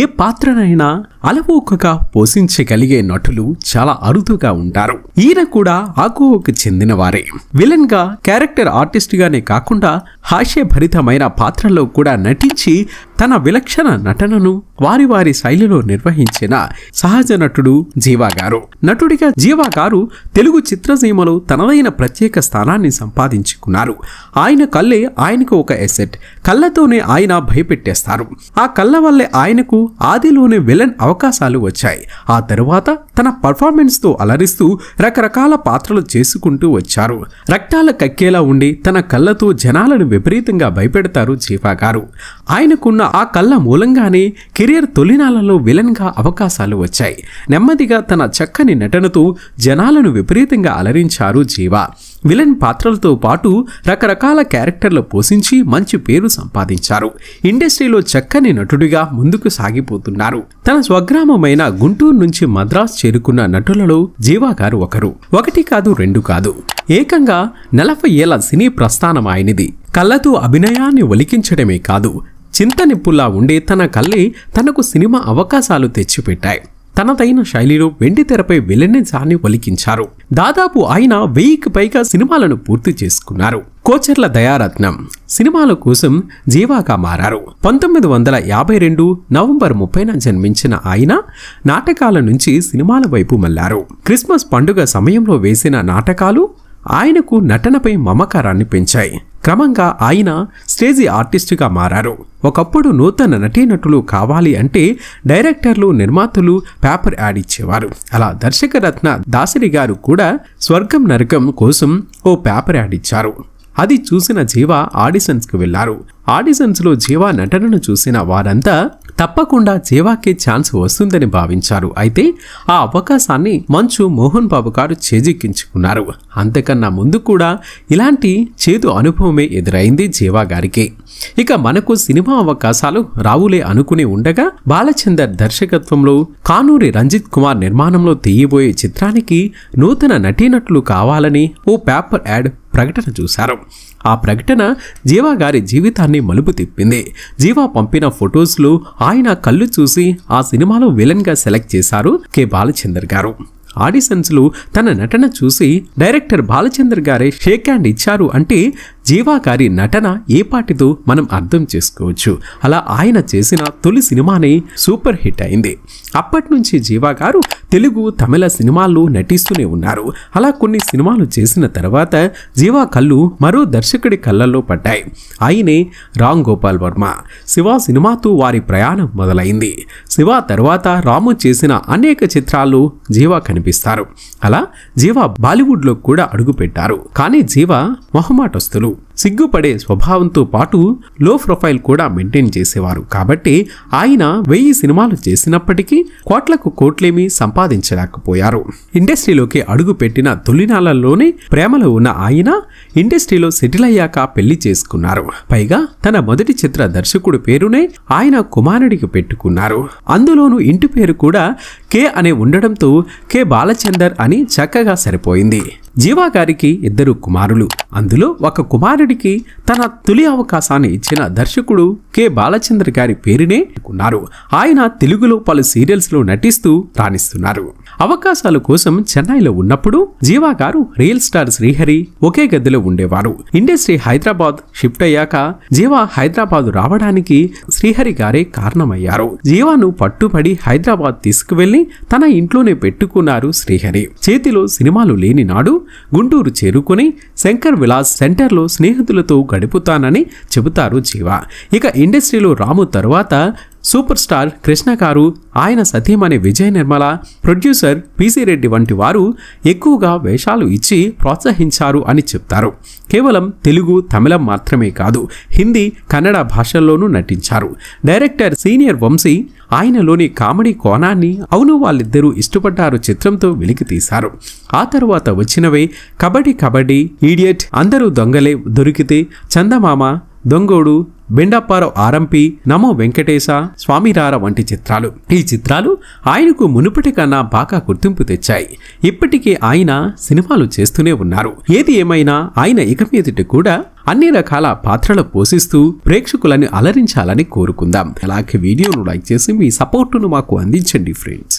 ఏ పాత్రనైనా అలవోకగా పోషించగలిగే నటులు చాలా అరుదుగా ఉంటారు. ఈయన కూడా ఆకువకు చెందినవారే. విలన్గా క్యారెక్టర్ ఆర్టిస్ట్ గానే కాకుండా హాస్యభరితమైన పాత్రలో కూడా నటించి తన విలక్షణ నటనను వారి వారి శైలిలో నిర్వహించిన సహజ నటుడు జీవా గారు. నటుడిగా జీవా గారు తెలుగు చిత్రసీమలో తనదైన ప్రత్యేక స్థానాన్ని సంపాదించుకున్నారు. ఆయన కళ్ళే ఆయనకు ఒక ఎసెట్ కళ్ళతోనే ఆయన భయపెట్టేస్తారు. ఆ కళ్ళ వల్లే ఆయనకు ఆదిలోనే విలన్ అవకాశాలు వచ్చాయి. ఆ తరువాత తన పర్ఫార్మెన్స్తో అలరిస్తూ రకరకాల పాత్రలు చేసుకుంటూ వచ్చారు. రక్తాల కక్కేలా ఉండి తన కళ్ళతో జనాలను విపరీతంగా భయపెడతారు జీవా గారు. ఆయనకున్న ఆ కళ్ళ మూలంగానే కెరియర్ తొలినాలలో విలన్గా అవకాశాలు వచ్చాయి. నెమ్మదిగా తన చక్కని నటనతో జనాలను విపరీతంగా అలరించారు జీవా విలన్ పాత్రలతో పాటు రకరకాల క్యారెక్టర్లు పోషించి మంచి పేరు సంపాదించారు. ఇండస్ట్రీలో చక్కని నటుడిగా ముందుకు సాగిపోతున్నారు. తన స్వగ్రామమైన గుంటూరు నుంచి మద్రాస్ చేరుకున్న నటులలో జీవా గారు ఒకరు. ఒకటి కాదు రెండు కాదు. ఏకంగా నలభై ఏళ్ళ సినీ ప్రస్థానం ఆయనది. కళ్ళతో అభినయాన్ని ఒలికించడమే కాదు చింతనిప్పులా ఉండే తన కళ్ళే తనకు సినిమా అవకాశాలు తెచ్చిపెట్టాయి. తనదైన శైలిలో వెండి తెరపై విలనిజాన్ని ఒలికించారు. దాదాపు ఆయన వెయ్యికి పైగా సినిమాలను పూర్తి చేసుకున్నారు. కోచర్ల దయారత్నం సినిమాల కోసం జీవాగా మారారు. పంతొమ్మిది వందల యాభై రెండు నవంబర్ ముప్పైన జన్మించిన ఆయన నాటకాల నుంచి సినిమాల వైపు మళ్ళారు క్రిస్మస్ పండుగ సమయంలో వేసిన నాటకాలు ఆయనకు నటనపై మమకారాన్ని పెంచాయి. క్రమంగా ఆయన స్టేజీ ఆర్టిస్టుగా మారారు. ఒకప్పుడు నూతన నటీనటులు కావాలి అంటే డైరెక్టర్లు నిర్మాతలు పేపర్ యాడ్ ఇచ్చేవారు. అలా దర్శకరత్న దాసరి గారు కూడా స్వర్గం నరకం కోసం ఓ పేపర్ యాడ్ ఇచ్చారు. అది చూసిన జీవ ఆడిషన్స్కి వెళ్ళారు ఆడిషన్స్లో జీవా నటనను చూసిన వారంతా తప్పకుండా జీవాకే ఛాన్స్ వస్తుందని భావించారు. అయితే ఆ అవకాశాన్ని మంచు మోహన్ బాబు గారు చేజిక్కించుకున్నారు. అంతకన్నా ముందు కూడా ఇలాంటి చేదు అనుభవమే ఎదురైంది జీవా గారికి. ఇక మనకు సినిమా అవకాశాలు రావులే అనుకుని ఉండగా బాలచందర్ దర్శకత్వంలో కానూరి రంజిత్ కుమార్ నిర్మాణంలో తీయబోయే చిత్రానికి నూతన నటీనటులు కావాలని ఓ పేపర్ యాడ్ ప్రకటన చూశారు. ఆ ప్రకటన జీవా గారి జీవితాన్ని మలుపు తిప్పింది. జీవా పంపిన ఫొటోస్లో ఆయన కళ్ళు చూసి ఆ సినిమాలో విలన్గా సెలెక్ట్ చేశారు కె. బాలచందర్ గారు. ఆడిషన్స్లో తన నటన చూసి డైరెక్టర్ బాలచందర్ గారే షేక్ హ్యాండ్ ఇచ్చారు అంటే జీవా గారి నటన ఏ మనం అర్థం చేసుకోవచ్చు. అలా ఆయన చేసిన తొలి సినిమానే సూపర్ హిట్ అయింది. అప్పటి నుంచి జీవా గారు తెలుగు తమిళ సినిమాల్లో నటిస్తూనే ఉన్నారు. అలా కొన్ని సినిమాలు చేసిన తర్వాత జీవా కళ్ళు మరో దర్శకుడి కళ్ళల్లో పడ్డాయి. ఆయనే రామ్ గోపాల్ వర్మ. శివ సినిమాతో వారి ప్రయాణం మొదలైంది. శివ తర్వాత రాము చేసిన అనేక చిత్రాల్లో జీవా కనిపిస్తారు. అలా జీవా బాలీవుడ్లో కూడా అడుగుపెట్టారు. కానీ జీవా మొహమాటస్తులు. సిగ్గుపడే స్వభావంతో పాటు లో ప్రొఫైల్ కూడా మెయింటైన్ చేసేవారు. కాబట్టి ఆయన వెయ్యి సినిమాలు చేసినప్పటికీ కోట్లకు కోట్లేమీ సంపాదించలేకపోయారు. ఇండస్ట్రీలోకి అడుగు పెట్టిన తొలినాళ్ళలోనే ప్రేమలో ఉన్న ఆయన ఇండస్ట్రీలో సెటిల్ అయ్యాక పెళ్ళి చేసుకున్నారు. పైగా తన మొదటి చిత్ర దర్శకుడు పేరునే ఆయన కుమారుడికి పెట్టుకున్నారు. అందులోనూ ఇంటి పేరు కూడా కే అనే ఉండడంతో కె బాలచందర్ అని చక్కగా సరిపోయింది. జీవా గారికి ఇద్దరు కుమారులు. అందులో ఒక కుమారుడికి తన తొలి అవకాశాన్ని ఇచ్చిన దర్శకుడు కె బాలచంద్ర గారి పేరునే ఉన్నారు ఆయన తెలుగులో పలు సీరియల్స్లో నటిస్తూ రాణిస్తున్నారు. అవకాశాల కోసం చెన్నైలో ఉన్నప్పుడు జీవా గారు రియల్ స్టార్ శ్రీహరి ఒకే గదిలో ఉండేవారు. ఇండస్ట్రీ హైదరాబాద్ షిఫ్ట్ అయ్యాక జీవా హైదరాబాద్ రావడానికి శ్రీహరి గారే కారణమయ్యారు. జీవాను పట్టుబడి హైదరాబాద్ తీసుకువెళ్ళి తన ఇంట్లోనే పెట్టుకున్నారు శ్రీహరి. చేతిలో సినిమాలు లేని నాడు గుంటూరు చేరుకుని శంకర్ విలాస్ సెంటర్లో స్నేహితులతో గడుపుతానని చెబుతారు జీవా. ఇక ఇండస్ట్రీలో రాము తరువాత సూపర్ స్టార్ కృష్ణ గారు ఆయన సతీమణి Vijaya Nirmala producer P C Reddy వంటి వారు ఎక్కువగా వేషాలు ఇచ్చి ప్రోత్సహించారు అని చెప్తారు. కేవలం తెలుగు తమిళం మాత్రమే కాదు హిందీ కన్నడ భాషల్లోనూ నటించారు. డైరెక్టర్ సీనియర్ వంశీ ఆయనలోని కామెడీ కోణాన్ని అవును వాళ్ళిద్దరూ ఇష్టపడ్డారు చిత్రంతో వెలికి తీశారు. ఆ తరువాత వచ్చినవే కబడ్డీ కబడ్డీ ఈడియట్ అందరూ దొంగలే దొరికితే చందమామ దొంగోడు బెండప్పార ఆరంపి నమో వెంకటేశ స్వామిరార వంటి చిత్రాలు. ఈ చిత్రాలు ఆయనకు మునుపటి కన్నా బాగా గుర్తింపు తెచ్చాయి. ఇప్పటికీ ఆయన సినిమాలు చేస్తూనే ఉన్నారు. ఏది ఏమైనా ఆయన ఇక మీదటి కూడా అన్ని రకాల పాత్రలు పోషిస్తూ ప్రేక్షకులని అలరించాలని కోరుకుందాం. అలాగే వీడియోను లైక్ చేసి మీ సపోర్టును మాకు అందించండి ఫ్రెండ్స్.